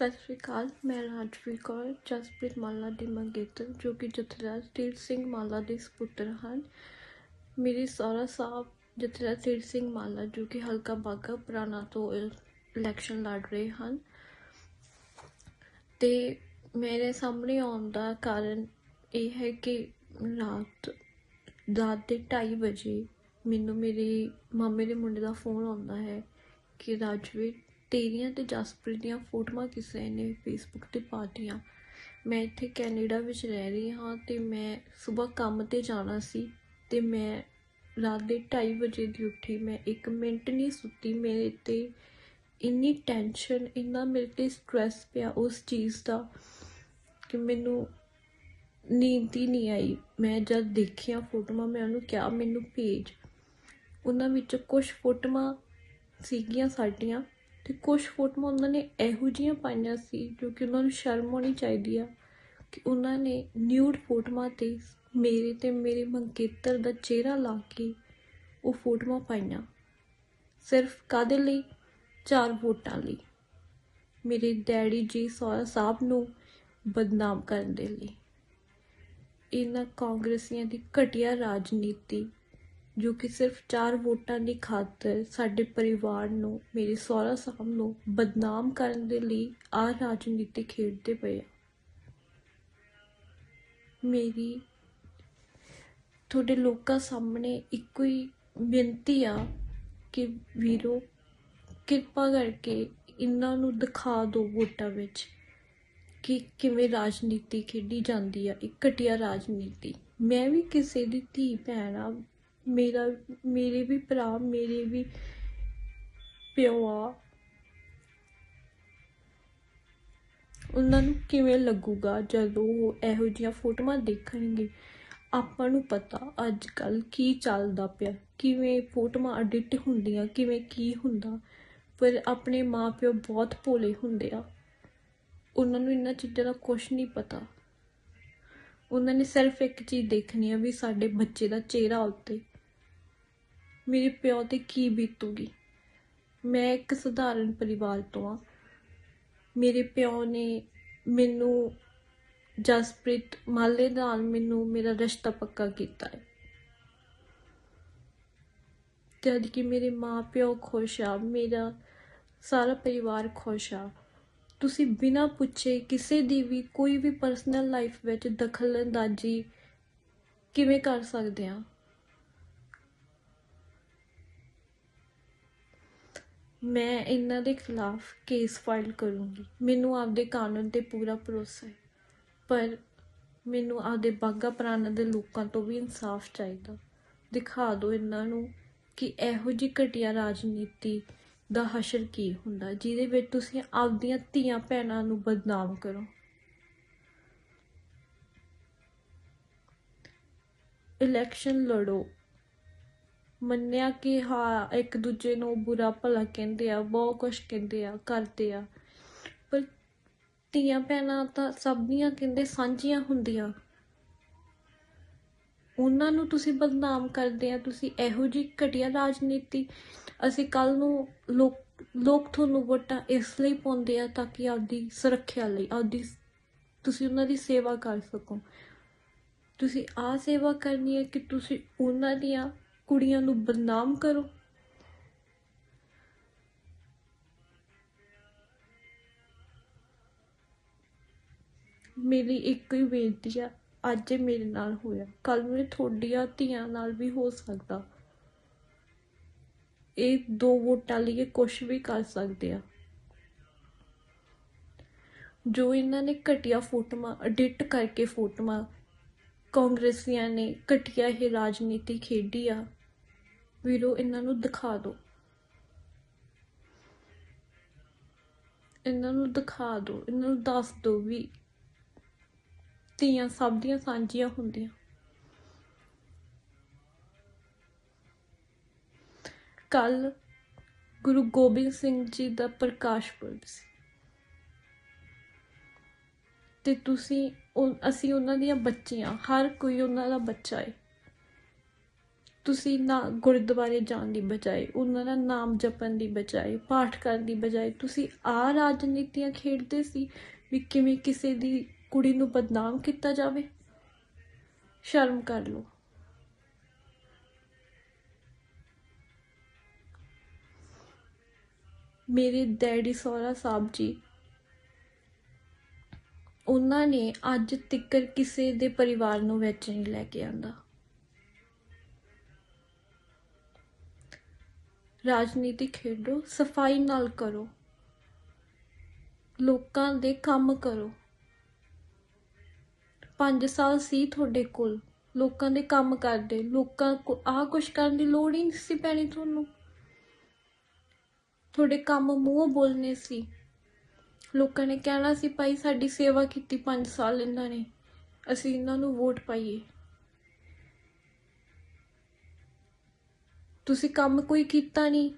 ਸਤਿ ਸ਼੍ਰੀ ਅਕਾਲ, ਮੈਂ ਰਾਜਵੀਰ ਕੌਰ ਜਸਪ੍ਰੀਤ ਮਾਲਾ ਦੀ ਮੰਗੇਤਰ, ਜੋ ਕਿ ਜਥੇਦਾਰ ਤੀਰ ਸਿੰਘ ਮਾਲਾ ਦੇ ਸਪੁੱਤਰ ਹਨ। ਮੇਰੀ ਸਹੁਰਾ ਸਾਹਿਬ ਜਥੇਦਾਰ ਤੀਰ ਸਿੰਘ ਮਾਲਾ, ਜੋ ਕਿ ਹਲਕਾ ਬਾਗਾ ਪੁਰਾਣਾ ਤੋਂ ਇਲੈਕਸ਼ਨ ਲੜ ਰਹੇ ਹਨ। ਤੇ ਮੇਰੇ ਸਾਹਮਣੇ ਆਉਣ ਦਾ ਕਾਰਨ ਇਹ ਹੈ ਕਿ ਰਾਤ ਰਾਤ ਦੇ 2:30 ਵਜੇ ਮੈਨੂੰ ਮੇਰੇ ਮਾਮੇ ਦੇ ਮੁੰਡੇ ਦਾ ਫੋਨ ਆਉਂਦਾ ਹੈ ਕਿ ਰਾਜਵੀਰ ਤੇਰੀਆਂ ਤੇ ਜਸਪ੍ਰੀਤ ਦੀਆਂ ਫੋਟੋਆਂ ਕਿਸੇ ਨੇ ਫੇਸਬੁੱਕ ਤੇ ਪਾਤੀਆਂ। ਮੈਂ ਇੱਥੇ ਕੈਨੇਡਾ ਵਿੱਚ ਰਹਿ ਰਹੀ ਹਾਂ ਤੇ ਮੈਂ ਸਵੇਰ ਕੰਮ ਤੇ ਜਾਣਾ ਸੀ ਤੇ ਮੈਂ ਰਾਤ ਦੇ 2:30 ਵਜੇ ਦੀ ਉੱਠੀ। ਮੈਂ ਇੱਕ ਮਿੰਟ ਨਹੀਂ ਸੁੱਤੀ। ਮੇਰੇ ਤੇ ਇੰਨੀ ਟੈਨਸ਼ਨ ਇੰਨਾ ਮੇਰੇ ਤੇ ਸਟ੍ਰੈਸ ਪਿਆ ਉਸ ਚੀਜ਼ ਦਾ ਕਿ ਮੈਨੂੰ ਨੀਂਦ ਹੀ ਨਹੀਂ ਆਈ। ਮੈਂ ਜਦ ਦੇਖਿਆ ਫੋਟੋਆਂ, ਮੈਂ ਉਹਨੂੰ ਕਿਹਾ, ਮੈਨੂੰ ਭੇਜ। ਉਹਨਾਂ ਵਿੱਚ ਕੁਝ ਫੋਟੋਆਂ ਸੀਗੀਆਂ ਸਾਡੀਆਂ। ਤੇ ਕੁਝ ਫੋਟੋਆਂ ਉਹਨਾਂ ਨੇ ਇਹੋ ਜਿਹੀਆਂ ਪਾਈਆਂ ਸੀ ਜੋ ਕਿ ਉਹਨਾਂ ਨੂੰ ਸ਼ਰਮ ਆਉਣੀ ਚਾਹੀਦੀ ਆ ਕਿ ਉਹਨਾਂ ਨੇ ਨਿਊਡ ਫੋਟੋਆਂ ਤੇ ਮੇਰੇ ਤੇ ਮੇਰੇ ਮੰਕੇਤਰ ਦਾ ਚਿਹਰਾ ਲਾ ਕੇ ਉਹ ਫੋਟੋਆਂ ਪਾਈਆਂ। ਸਿਰਫ ਕਾਦੇ ਲਈ? ਚਾਰ ਵੋਟਾਂ ਲਈ। ਮੇਰੇ ਡੈਡੀ ਜੀ ਸਹੁਰਾ ਸਾਹਿਬ ਨੂੰ ਬਦਨਾਮ ਕਰਨ ਦੇ ਲਈ। ਇਹਨਾਂ ਕਾਂਗਰਸੀਆਂ ਦੀ ਘਟੀਆ ਰਾਜਨੀਤੀ ਜੋ ਕਿ ਸਿਰਫ ਚਾਰ ਵੋਟਾਂ ਦੀ ਖਾਤਰ ਸਾਡੇ ਪਰਿਵਾਰ ਨੂੰ, ਮੇਰੇ ਸਹੁਰਾ ਸਾਹਿਬ ਨੂੰ ਬਦਨਾਮ ਕਰਨ ਦੇ ਲਈ ਆ ਰਾਜਨੀਤੀ ਖੇਡਦੇ ਪਏ ਮੇਰੀ, ਤੁਹਾਡੇ ਲੋਕਾਂ ਸਾਹਮਣੇ ਇੱਕੋ ਹੀ ਬੇਨਤੀ ਆ ਕਿ ਵੀਰੋ, ਕਿਰਪਾ ਕਰਕੇ ਇਹਨਾਂ ਨੂੰ ਦਿਖਾ ਦਿਓ ਵੋਟਾਂ ਵਿੱਚ ਕਿ ਕਿਵੇਂ ਰਾਜਨੀਤੀ ਖੇਡੀ ਜਾਂਦੀ ਆ, ਇੱਕ ਘਟੀਆ ਰਾਜਨੀਤੀ। ਮੈਂ ਵੀ ਕਿਸੇ ਦੀ ਧੀ ਭੈਣ ਆ ਮੇਰਾ, ਮੇਰੇ ਵੀ ਭਰਾ, ਮੇਰੇ ਵੀ ਪਿਓ ਆ। ਉਹਨਾਂ ਨੂੰ ਕਿਵੇਂ ਲੱਗੂਗਾ ਜਦੋਂ ਉਹ ਇਹੋ ਜਿਹੀਆਂ ਫੋਟੋਆਂ ਦੇਖਣਗੇ? ਆਪਾਂ ਨੂੰ ਪਤਾ ਅੱਜ ਕੱਲ ਕੀ ਚੱਲਦਾ ਪਿਆ, ਕਿਵੇਂ ਫੋਟੋਆਂ ਐਡਿਟ ਹੁੰਦੀਆਂ, ਕਿਵੇਂ ਕੀ ਹੁੰਦਾ। ਪਰ ਆਪਣੇ ਮਾਪਿਓ ਬਹੁਤ ਭੋਲੇ ਹੁੰਦੇ ਆ। ਉਹਨਾਂ ਨੂੰ ਇਹਨਾਂ ਚੀਜ਼ਾਂ ਦਾ ਕੁਝ ਨਹੀਂ ਪਤਾ। ਉਹਨਾਂ ਨੇ ਸਿਰਫ ਇੱਕ ਚੀਜ਼ ਦੇਖਣੀ ਆ ਵੀ ਸਾਡੇ ਬੱਚੇ ਦਾ ਚਿਹਰਾ ਉੱਤੇ ਮੇਰੇ ਪਿਓ ਤੇ ਕੀ ਬੀਤੂਗੀ? ਮੈਂ ਇੱਕ ਸਧਾਰਨ ਪਰਿਵਾਰ ਤੋਂ ਆ ਮੇਰੇ ਪਿਓ ਨੇ ਮੈਨੂੰ ਜਸਪ੍ਰੀਤ ਮਾਲੇ ਨਾਲ ਮੈਨੂੰ ਮੇਰਾ ਰਿਸ਼ਤਾ ਪੱਕਾ ਕੀਤਾ ਹੈ। ਜਦ ਕਿ ਮੇਰੇ ਮਾਂ ਪਿਓ ਖੁਸ਼ ਆ, ਮੇਰਾ ਸਾਰਾ ਪਰਿਵਾਰ ਖੁਸ਼ ਆ। ਤੁਸੀਂ ਬਿਨਾਂ ਪੁੱਛੇ ਕਿਸੇ ਦੀ ਵੀ, ਕੋਈ ਵੀ ਪਰਸਨਲ ਲਾਈਫ ਵਿੱਚ ਦਖਲ ਅੰਦਾਜ਼ੀ ਕਿਵੇਂ ਕਰ ਸਕਦੇ ਆ? ਮੈਂ ਇਹਨਾਂ ਦੇ ਖਿਲਾਫ ਕੇਸ ਫਾਈਲ ਕਰੂੰਗੀ। ਮੈਨੂੰ ਆਪਦੇ ਕਾਨੂੰਨ ਤੇ ਪੂਰਾ ਭਰੋਸਾ ਹੈ। ਪਰ ਮੈਨੂੰ ਆਪਦੇ ਬਾਗਾ ਪ੍ਰਾਣਾ ਦੇ ਲੋਕਾਂ ਤੋਂ ਵੀ ਇਨਸਾਫ ਚਾਹੀਦਾ। ਦਿਖਾ ਦਿਓ ਇਹਨਾਂ ਨੂੰ ਕਿ ਇਹੋ ਜੀ ਘਟੀਆ ਰਾਜਨੀਤੀ ਦਾ ਹਸ਼ਰ ਕੀ ਹੁੰਦਾ, ਜਿਹਦੇ ਵਿੱਚ ਤੁਸੀਂ ਆਪਦੀਆਂ ਧੀਆਂ ਭੈਣਾਂ ਨੂੰ ਬਦਨਾਮ ਕਰੋ। ਇਲੈਕਸ਼ਨ ਲੜੋ। ਮੰਨਿਆ ਕਿ ਹਾਂ, ਇੱਕ ਦੂਜੇ ਨੂੰ ਬੁਰਾ ਭਲਾ ਕਹਿੰਦੇ ਆ, ਬਹੁਤ ਕੁਝ ਕਹਿੰਦੇ ਆ, ਕਰਦੇ ਆ। ਪਰ ਧੀਆਂ ਭੈਣਾਂ ਤਾਂ ਸਭ ਦੀਆਂ ਕਹਿੰਦੇ ਸਾਂਝੀਆਂ ਹੁੰਦੀਆਂ। ਉਹਨਾਂ ਨੂੰ ਤੁਸੀਂ ਬਦਨਾਮ ਕਰਦੇ ਆ, ਤੁਸੀਂ ਇਹੋ ਜੀ ਘਟੀਆ ਰਾਜਨੀਤੀ ਅਸੀਂ ਕੱਲ ਨੂੰ ਲੋਕ ਲੋਕ ਤੁਹਾਨੂੰ ਵੋਟਾਂ ਇਸ ਲਈ ਪਾਉਂਦੇ ਆ ਤਾਂ ਕਿ ਆਪਦੀ ਸੁਰੱਖਿਆ ਲਈ, ਆਪਦੀ ਤੁਸੀਂ ਉਹਨਾਂ ਦੀ ਸੇਵਾ ਕਰ ਸਕੋ। ਤੁਸੀਂ ਆ ਸੇਵਾ ਕਰਨੀ ਹੈ ਕਿ ਤੁਸੀਂ ਉਹਨਾਂ ਦੀਆਂ ਕੁੜੀਆਂ ਨੂੰ ਬਦਨਾਮ ਕਰੋ। ਮੇਰੀ ਇੱਕ ਹੀ ਬੇਨਤੀ ਆ, ਅੱਜ ਮੇਰੇ ਨਾਲ ਹੋਇਆ। ਕੱਲ ਨੂੰ ਤੁਹਾਡੀਆਂ ਧੀਆਂ ਨਾਲ ਵੀ ਹੋ ਸਕਦਾ। ਇਹ ਦੋ ਵੋਟਾਂ ਲਈ ਕੁਝ ਵੀ ਕਰ ਸਕਦੇ ਆ। ਜੋ ਇਹਨਾਂ ਨੇ ਘਟੀਆ ਫੋਟੋਆਂ ਐਡਿਟ ਕਰਕੇ ਫੋਟੋਆਂ ਕਾਂਗਰਸੀਆਂ ਨੇ ਘਟੀਆ ਇਹ ਰਾਜਨੀਤੀ ਖੇਡੀ ਆ ਵੀਰੋ ਇਹਨਾਂ ਨੂੰ ਦਿਖਾ ਦਿਓ। ਇਹਨਾਂ ਨੂੰ ਦਿਖਾ ਦਿਓ, ਇਹਨਾਂ ਨੂੰ ਦੱਸ ਦਿਓ ਵੀ ਧੀਆਂ ਸਭ ਦੀਆਂ ਸਾਂਝੀਆਂ ਹੁੰਦੀਆਂ। ਕੱਲ ਗੁਰੂ ਗੋਬਿੰਦ ਸਿੰਘ ਜੀ ਦਾ ਪ੍ਰਕਾਸ਼ ਪੁਰਬ ਸੀ। ਤੇ ਤੁਸੀਂ ਅਸੀਂ ਉਹਨਾਂ ਦੀਆਂ ਬੱਚੀਆਂ, ਹਰ ਕੋਈ ਉਹਨਾਂ ਦਾ ਬੱਚਾ ਹੈ ਤੁਸੀਂ ਨਾ ਗੁਰਦੁਆਰੇ ਜਾਣ ਦੀ ਬਜਾਏ, ਉਹਨਾਂ ਦਾ ਨਾਮ ਜਪਣ ਦੀ ਬਜਾਏ, ਪਾਠ ਕਰਨ ਦੀ ਬਜਾਏ, ਤੁਸੀਂ ਆ ਰਾਜਨੀਤੀਆਂ ਖੇਡਦੇ ਸੀ ਵੀ ਕਿਵੇਂ ਕਿਸੇ ਦੀ ਕੁੜੀ ਨੂੰ ਬਦਨਾਮ ਕੀਤਾ ਜਾਵੇ? ਸ਼ਰਮ ਕਰ ਲਓ। ਮੇਰੇ ਡੈਡੀ ਸਹੁਰਾ ਸਾਹਿਬ ਜੀ, ਉਹਨਾਂ ਨੇ ਅੱਜ ਤੱਕਰ ਕਿਸੇ ਦੇ ਪਰਿਵਾਰ ਨੂੰ ਵਿੱਚ ਨਹੀਂ ਲੈ ਕੇ ਆਂਦਾ। ਰਾਜਨੀਤੀ ਖੇਡੋ, ਸਫ਼ਾਈ ਨਾਲ ਕਰੋ। ਲੋਕਾਂ ਦੇ ਕੰਮ ਕਰੋ। 5 ਸਾਲ ਸੀ ਤੁਹਾਡੇ ਕੋਲ। ਲੋਕਾਂ ਦੇ ਕੰਮ ਕਰਦੇ। ਲੋਕਾਂ ਕੋ ਆਹ ਕੁਛ ਕਰਨ ਦੀ ਲੋੜ ਹੀ ਨਹੀਂ ਸੀ ਪੈਣੀ ਤੁਹਾਨੂੰ। ਤੁਹਾਡੇ ਕੰਮ ਮੂੰਹ ਬੋਲਨੇ ਸੀ। ਲੋਕਾਂ ਨੇ ਕਹਿਣਾ ਸੀ, ਭਾਈ ਸਾਡੀ ਸੇਵਾ ਕੀਤੀ 5 ਸਾਲ ਇਹਨਾਂ ਨੇ। ਅਸੀਂ ਇਹਨਾਂ ਨੂੰ ਵੋਟ ਪਾਈਏ। ਤੁਸੀਂ ਕੰਮ ਕੋਈ ਕੀਤਾ ਨਹੀਂ।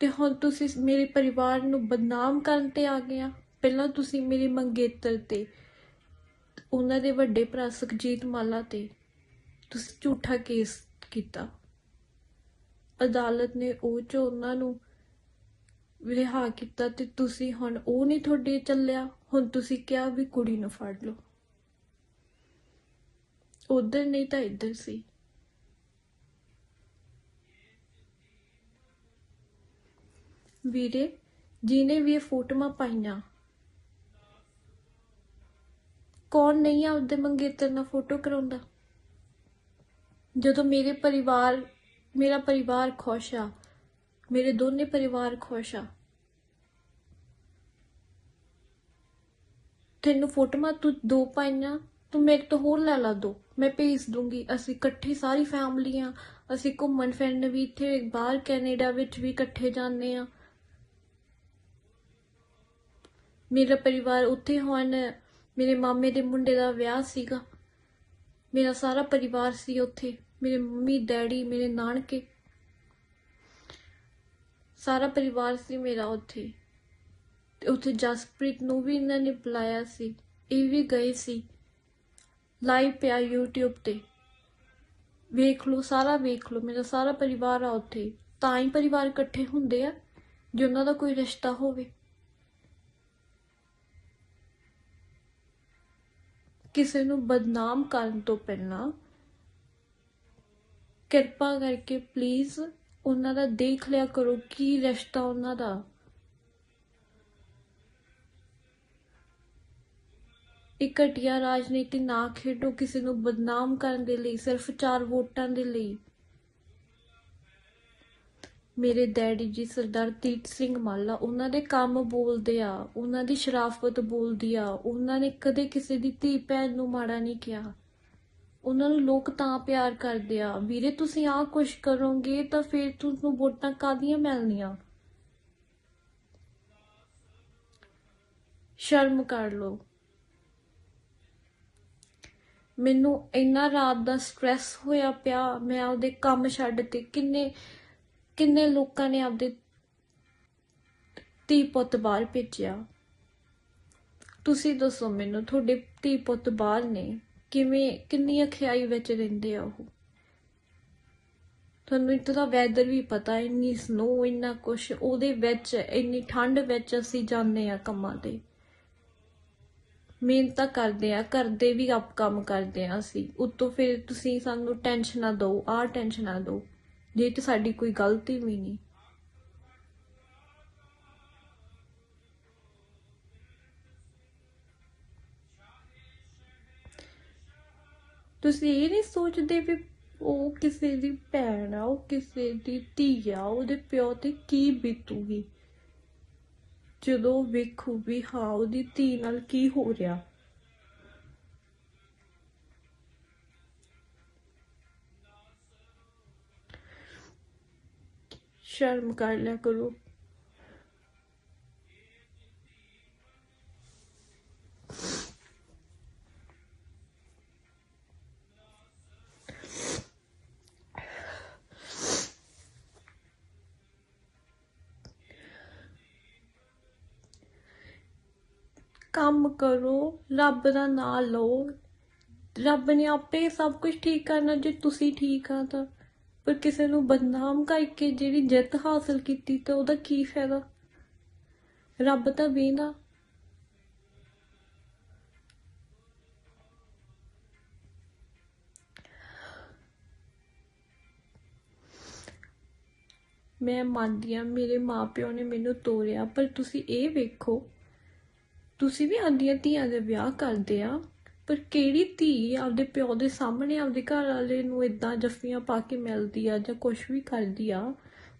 ਤੇ ਹੁਣ ਤੁਸੀਂ ਮੇਰੇ ਪਰਿਵਾਰ ਨੂੰ ਬਦਨਾਮ ਕਰਨ ਤੇ ਆ ਗਏ ਆ। ਪਹਿਲਾਂ ਤੁਸੀਂ ਮੇਰੇ ਮੰਗੇਤਰ ਤੇ, ਉਹਨਾਂ ਦੇ ਵੱਡੇ ਭਰਾ ਸੁਖਜੀਤ ਮਾਲਾ ਤੇ ਤੁਸੀਂ ਝੂਠਾ ਕੇਸ ਕੀਤਾ। ਅਦਾਲਤ ਨੇ ਉਹ ਚ ਉਹਨਾਂ ਨੂੰ ਰਿਹਾ ਕੀਤਾ ਤੇ ਤੁਸੀਂ ਹੁਣ ਉਹ ਨਹੀਂ ਤੁਹਾਡੇ ਚੱਲਿਆ। ਹੁਣ ਤੁਸੀਂ ਕਿਹਾ ਵੀ ਕੁੜੀ ਨੂੰ ਫੜ ਲਓ। ਉਧਰ ਨਹੀਂ ਤਾਂ ਇੱਧਰ ਸੀ। ਵੀਰੇ, ਜਿਹਨੇ ਵੀ ਇਹ ਫੋਟੋਆਂ ਪਾਈਆਂ। ਕੌਣ ਨਹੀਂ ਆ ਉਹਦੇ ਮੰਗੇਤਰ ਨਾਲ ਫੋਟੋ ਕਰਾਉਂਦਾ? ਜਦੋਂ ਮੇਰੇ ਪਰਿਵਾਰ, ਮੇਰਾ ਪਰਿਵਾਰ ਖੁਸ਼ ਆ, ਮੇਰੇ ਦੋਨੇ ਪਰਿਵਾਰ ਖੁਸ਼ ਆ, ਤੈਨੂੰ ਫੋਟੋਆਂ ਤੂੰ ਦੋ ਪਾਈਆਂ, ਤੂੰ ਮੇਰੇ ਤੋਂ ਹੋਰ ਲੈ ਲਾ ਦੋ। ਮੈਂ ਭੇਜ ਦੂੰਗੀ। ਅਸੀਂ ਇਕੱਠੀ ਸਾਰੀ ਫੈਮਲੀ ਆ ਅਸੀਂ ਘੁੰਮਣ ਫਿਰਨ ਵੀ ਇੱਥੇ, ਬਾਹਰ ਕੈਨੇਡਾ ਵਿੱਚ ਵੀ ਇਕੱਠੇ ਜਾਂਦੇ ਆ। ਮੇਰਾ ਪਰਿਵਾਰ ਉੱਥੇ ਹੁਣ ਮੇਰੇ ਮਾਮੇ ਦੇ ਮੁੰਡੇ ਦਾ ਵਿਆਹ ਸੀਗਾ। ਮੇਰਾ ਸਾਰਾ ਪਰਿਵਾਰ ਸੀ ਉੱਥੇ। ਮੇਰੇ ਮੰਮੀ, ਡੈਡੀ, ਮੇਰੇ ਨਾਨਕੇ। ਸਾਰਾ ਪਰਿਵਾਰ ਸੀ ਮੇਰਾ ਉੱਥੇ। ਤੇ ਉੱਥੇ ਜਸਪ੍ਰੀਤ ਨੂੰ ਵੀ ਇਹਨਾਂ ਨੇ ਬੁਲਾਇਆ ਸੀ। ਇਹ ਵੀ ਗਏ ਸੀ। ਲਾਈਵ ਪਿਆ YouTube ਤੇ। ਵੇਖ ਲਓ, ਸਾਰਾ ਵੇਖ ਲਓ। ਮੇਰਾ ਸਾਰਾ ਪਰਿਵਾਰ ਆ ਉੱਥੇ। ਤਾਂ ਹੀ ਪਰਿਵਾਰ ਇਕੱਠੇ ਹੁੰਦੇ ਆ, ਜੇ ਉਹਨਾਂ ਦਾ ਕੋਈ ਰਿਸ਼ਤਾ ਹੋਵੇ। ਕਿਸੇ ਨੂੰ ਬਦਨਾਮ ਕਰਨ ਤੋਂ ਪਹਿਲਾਂ ਕਿਰਪਾ ਕਰਕੇ ਪਲੀਜ਼ ਉਹਨਾਂ ਦਾ ਦੇਖ ਲਿਆ ਕਰੋ ਕੀ ਰਿਸ਼ਤਾ ਉਹਨਾਂ ਦਾ। ਇੱਕ ਘਟੀਆ ਰਾਜਨੀਤੀ ਨਾ ਖੇਡੋ ਕਿਸੇ ਨੂੰ ਬਦਨਾਮ ਕਰਨ ਦੇ ਲਈ, ਸਿਰਫ ਚਾਰ ਵੋਟਾਂ ਦੇ ਲਈ। ਮੇਰੇ ਡੈਡੀ ਜੀ ਸਰਦਾਰ ਤੀਰਥ ਸਿੰਘ ਮਾਲਾ, ਉਹਨਾਂ ਦੇ ਕੰਮ ਬੋਲਦੇ ਆ, ਉਹਨਾਂ ਦੀ ਸ਼ਰਾਫਤ ਬੋਲਦੀ ਆ, ਉਹਨਾਂ ਨੇ ਕਦੇ ਕਿਸੇ ਦੀ ਧੀ ਭੈਣ ਨੂੰ ਮਾੜਾ ਨਹੀਂ ਕਿਹਾ। ਉਹਨਾਂ ਨੂੰ ਲੋਕ ਤਾਂ ਪਿਆਰ ਕਰਦੇ ਆ। ਵੀਰੇ, ਤੁਸੀਂ ਆਹ ਕੁਛ ਕਰੋਗੇ ਤਾਂ ਫਿਰ ਤੁਹਾਨੂੰ ਵੋਟਾਂ ਕਾਦੀਆਂ ਮਿਲਣੀਆਂ? ਸ਼ਰਮ ਕਰ ਲਓ। ਮੈਨੂੰ ਇੰਨਾ ਰਾਤ ਦਾ ਸਟ੍ਰੈਸ ਹੋਇਆ ਪਿਆ, ਮੈਂ ਉਹਦੇ ਕੰਮ ਛੱਡ ਤੇ ਕਿੰਨੇ ਕਿੰਨੇ ਲੋਕਾਂ ਨੇ ਆਪਦੇ ਧੀ ਪੁੱਤ ਬਾਹਰ ਭੇਜਿਆ? ਤੁਸੀਂ ਦੱਸੋ ਮੈਨੂੰ, ਤੁਹਾਡੇ ਧੀ ਪੁੱਤ ਬਾਹਰ ਨੇ ਕਿਵੇਂ ਕਿੰਨੀ ਅਖਿਆਈ ਵਿੱਚ ਰਹਿੰਦੇ ਆ ਉਹ? ਤੁਹਾਨੂੰ ਇੱਥੋਂ ਦਾ ਵੈਦਰ ਵੀ ਪਤਾ, ਇੰਨੀ ਸਨੋ ਇੰਨਾ ਕੁਛ, ਉਹਦੇ ਵਿੱਚ, ਇੰਨੀ ਠੰਡ ਵਿੱਚ ਅਸੀਂ ਜਾਂਦੇ ਆ ਕੰਮਾਂ ਤੇ। ਮਿਹਨਤ ਤਾਂ ਕਰਦੇ ਆ ਕਰਦੇ ਵੀ ਆਪ ਕੰਮ ਕਰਦੇ ਆ ਅਸੀਂ। ਉਤੋਂ ਫਿਰ ਤੁਸੀਂ ਸਾਨੂੰ ਟੈਨਸ਼ਨਾਂ ਦਿਓ, ਆਹ ਟੈਨਸ਼ਨਾਂ ਦਿਓ। ਜੇ ਤੇ ਸਾਡੀ ਕੋਈ ਗਲਤੀ ਵੀ ਨਹੀਂ। ਤੁਸੀਂ ਇਹ ਨਹੀਂ ਸੋਚਦੇ ਵੀ ਉਹ ਕਿਸੇ ਦੀ ਭੈਣ ਆ, ਉਹ ਕਿਸੇ ਦੀ ਧੀ ਆ, ਉਹਦੇ ਪਿਓ ਤੇ ਕੀ ਬੀਤੂਗੀ? ਜਦੋਂ ਵੇਖੂ ਵੀ ਹਾਂ, ਉਹਦੀ ਧੀ ਨਾਲ ਕੀ ਹੋ ਰਿਹਾ। ਸ਼ਰਮ ਕਰ ਲਿਆ ਕਰੋ। ਕੰਮ ਕਰੋ, ਰੱਬ ਦਾ ਨਾਮ ਲਓ। ਰੱਬ ਨੇ ਆਪੇ ਸਭ ਕੁਝ ਠੀਕ ਕਰਨਾ, ਜੇ ਤੁਸੀਂ ਠੀਕ ਆ ਤਾਂ। ਪਰ ਕਿਸੇ ਨੂੰ ਬਦਨਾਮ ਕਰਕੇ ਜਿਹੜੀ ਜਿੱਤ ਹਾਸਲ ਕੀਤੀ ਤਾਂ ਉਹਦਾ ਕੀ ਫਾਇਦਾ? ਰੱਬ ਤਾਂ ਵੇਂਦਾ। ਮੈਂ ਮੰਨਦੀ ਹਾਂ, ਮੇਰੇ ਮਾਪਿਓ ਨੇ ਮੈਨੂੰ ਤੋਰਿਆ, ਪਰ ਤੁਸੀਂ ਇਹ ਵੇਖੋ, ਤੁਸੀਂ ਵੀ ਆਂਦੀਆਂ ਧੀਆਂ ਦੇ ਵਿਆਹ ਕਰਦੇ ਆ। ਪਰ ਕਿਹੜੀ ਧੀ ਆਪਦੇ ਪਿਓ ਦੇ ਸਾਹਮਣੇ ਆਪਦੇ ਘਰ ਵਾਲੇ ਨੂੰ ਇਦਾਂ ਜੱਫੀਆਂ ਪਾ ਕੇ ਮਿਲਦੀ ਆ ਜਾਂ ਕੁਝ ਵੀ ਕਰਦੀ ਆ?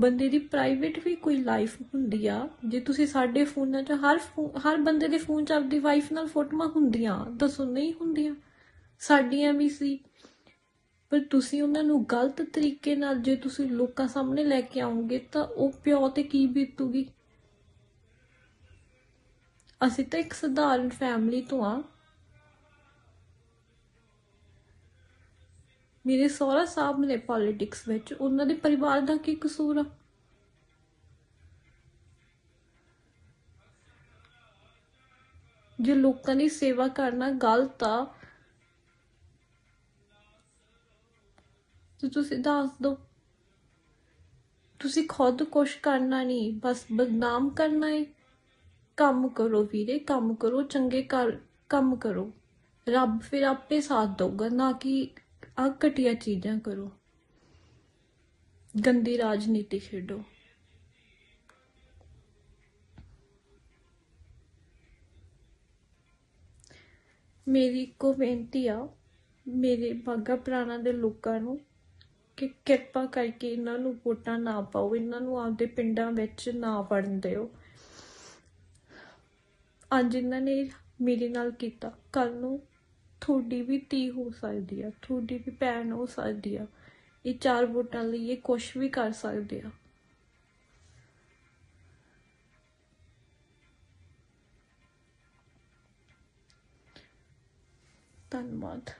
ਬੰਦੇ ਦੀ ਪ੍ਰਾਈਵੇਟ ਵੀ ਕੋਈ ਲਾਈਫ ਹੁੰਦੀ ਆ। ਜੇ ਤੁਸੀਂ ਸਾਡੇ ਫੋਨਾਂ 'ਚ ਹਰ ਫੋ- ਹਰ ਬੰਦੇ ਦੇ ਫੋਨ 'ਚ ਆਪਦੀ ਵਾਈਫ ਨਾਲ ਫੋਟੋਆਂ ਹੁੰਦੀਆਂ, ਦੱਸੋ ਨਹੀਂ ਹੁੰਦੀਆਂ। ਸਾਡੀਆਂ ਵੀ ਸੀ। ਪਰ ਤੁਸੀਂ ਉਹਨਾਂ ਨੂੰ ਗਲਤ ਤਰੀਕੇ ਨਾਲ ਜੇ ਤੁਸੀਂ ਲੋਕਾਂ ਸਾਹਮਣੇ ਲੈ ਕੇ ਆਉਂਗੇ ਤਾਂ ਉਹ ਪਿਓ ਤੇ ਕੀ ਬੀਤੂਗੀ? ਅਸੀਂ ਤਾਂ ਇੱਕ ਸਧਾਰਨ ਫੈਮਿਲੀ ਤੋਂ ਆ। ਮੇਰੇ ਸਹੁਰਾ ਸਾਹਿਬ ਨੇ ਪੋਲਿਟਿਕਸ ਵਿੱਚ, ਉਹਨਾਂ ਦੇ ਪਰਿਵਾਰ ਦਾ ਕੀ ਕਸੂਰ ਆ? ਜੇ ਲੋਕਾਂ ਦੀ ਸੇਵਾ ਕਰਨਾ ਗਲਤ ਆ, ਤੇ ਤੁਸੀਂ ਦੱਸ ਦਿਓ। ਤੁਸੀਂ ਖੁਦ ਕੁਛ ਕਰਨਾ ਨਹੀਂ, ਬਸ ਬਦਨਾਮ ਕਰਨਾ ਹੈ ਕੰਮ ਕਰੋ ਵੀਰੇ, ਕੰਮ ਕਰੋ, ਚੰਗੇ ਕਰ ਕੰਮ ਕਰੋ। ਰੱਬ ਫਿਰ ਆਪੇ ਸਾਥ ਦਊਗਾ, ਨਾ ਕਿ ਆ ਘਟੀਆ ਚੀਜ਼ਾਂ ਕਰੋ। ਗੰਦੀ ਰਾਜਨੀਤੀ ਖੇਡੋ। ਮੇਰੀ ਇੱਕੋ ਬੇਨਤੀ ਆ, ਮੇਰੇ ਬਾਗਾ ਪ੍ਰਾਣਾ ਦੇ ਲੋਕਾਂ ਨੂੰ ਕਿ ਕਿਰਪਾ ਕਰਕੇ ਇਹਨਾਂ ਨੂੰ ਵੋਟਾਂ ਨਾ ਪਾਓ, ਇਹਨਾਂ ਨੂੰ ਆਪਦੇ ਪਿੰਡਾਂ ਵਿੱਚ ਨਾ ਵੜਨ ਦਿਓ। ਅੱਜ ਇਹਨਾਂ ਨੇ ਮੇਰੇ ਨਾਲ ਕੀਤਾ ਕੱਲ ਨੂੰ ਤੁਹਾਡੀ ਵੀ ਧੀ ਹੋ ਸਕਦੀ ਆ, ਤੁਹਾਡੀ ਵੀ ਭੈਣ ਹੋ ਸਕਦੀ ਆ। ਇਹ ਚਾਰ ਵੋਟਾਂ ਲਈ ਇਹ ਕੁਝ ਵੀ ਕਰ ਸਕਦੇ ਆ। ਧੰਨਵਾਦ।